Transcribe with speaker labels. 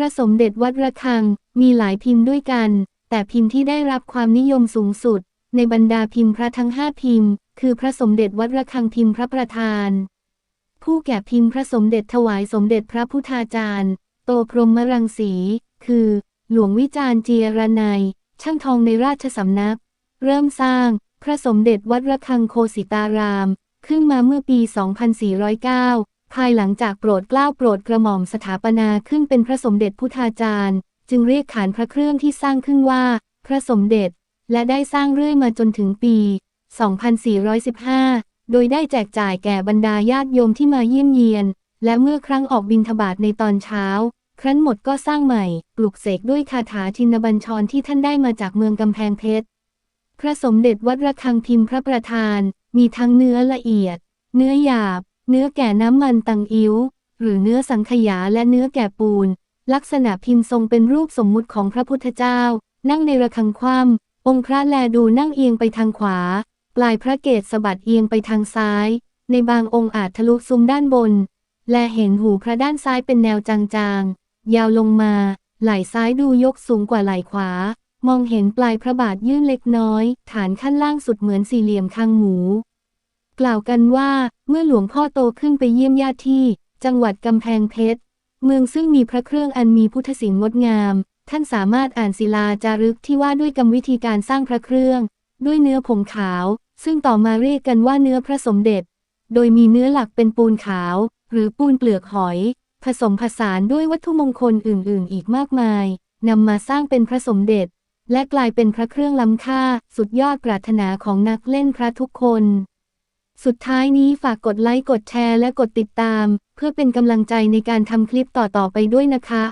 Speaker 1: พระสมเด็จวัดระฆัง มีหลายพิมพ์ด้วยกัน แต่พิมพ์ที่ได้รับความนิยมสูงสุด ในบรรดาพิมพ์พระทั้งห้าพิมพ์ คือพระสมเด็จวัดระฆังพิมพ์พระประธาน ผู้แกะพิมพ์พระสมเด็จถวายสมเด็จพระพุทธาจารย์ โตพรหมรังสี คือ หลวงวิจารณ์เจียรนัยช่างทองในราชสำนัก เริ่มสร้าง พระสมเด็จวัดระฆังโคสิตาราม ขึ้นมาเมื่อปี 2409 ภายหลังจากโปรดเกล้าโปรดกระหม่อมสถาปนาขึ้นเป็นพระสมเด็จพุทธาจารย์ จึงเรียกขานพระเครื่องที่สร้างขึ้นว่า พระสมเด็จ และได้สร้างเรื่อยมาจนถึงปี 2415 โดยได้แจกจ่ายแก่บรรดาญาติโยมที่มาเยี่ยมเยียน และเมื่อครั้งออกบิณฑบาตในตอนเช้า ครั้นหมดก็สร้างใหม่ ปลุกเสกด้วยคาถาชินบัญชรที่ท่านได้มาจากเมืองกำแพงเพชร พระสมเด็จวัดระฆังพิมพ์พระประธาน มีทั้งเนื้อละเอียด เนื้อหยาบ เนื้อแก่น้ำมันตังอิ้ว หรือเนื้อสังขยาและเนื้อแก่ปูน ลักษณะพิมพ์ทรงเป็นรูปสมมุติของพระพุทธเจ้า นั่งในระฆังคว่ำองค์พระแลดูนั่งเอียงไปทางขวา ปลายพระเกศสะบัดเอียงไปทางซ้าย ในบางองค์อาจทะลุซุ้มด้านบน และเห็นหูพระด้านซ้ายเป็นแนวจางๆ ยาวลงมา ไหล่ซ้ายดูยกสูงกว่าไหล่ขวา มองเห็นปลายพระบาทยื่นเล็กน้อย ฐานขั้นล่างสุดเหมือนสี่เหลี่ยมคางหมู กล่าวกันว่าเมื่อหลวงพ่อโตขึ้นไปเยี่ยมญาติที่ จังหวัดกำแพงเพชร เมืองซึ่งมีพระเครื่องอันมีพุทธศิลป์งดงาม ท่านสามารถอ่านศิลาจารึกที่ว่าด้วยกรรมวิธีการสร้างพระเครื่อง ด้วยเนื้อผงขาว ซึ่งต่อมาเรียกกันว่าเนื้อพระสมเด็จ โดยมีเนื้อหลักเป็นปูนขาว หรือปูนเปลือกหอย ผสมผสานด้วยวัตถุมงคลอื่น ๆ อีกมากมายนำมาสร้างเป็นพระสมเด็จ และกลายเป็นพระเครื่องล้ำค่า สุดยอดปรารถนาของนักเล่นพระทุกคน สุดท้ายนี้ฝากกดไลค์กดแชร์และกดติดตาม เพื่อเป็นกำลังใจในการทำคลิปต่อๆไปด้วยนะคะ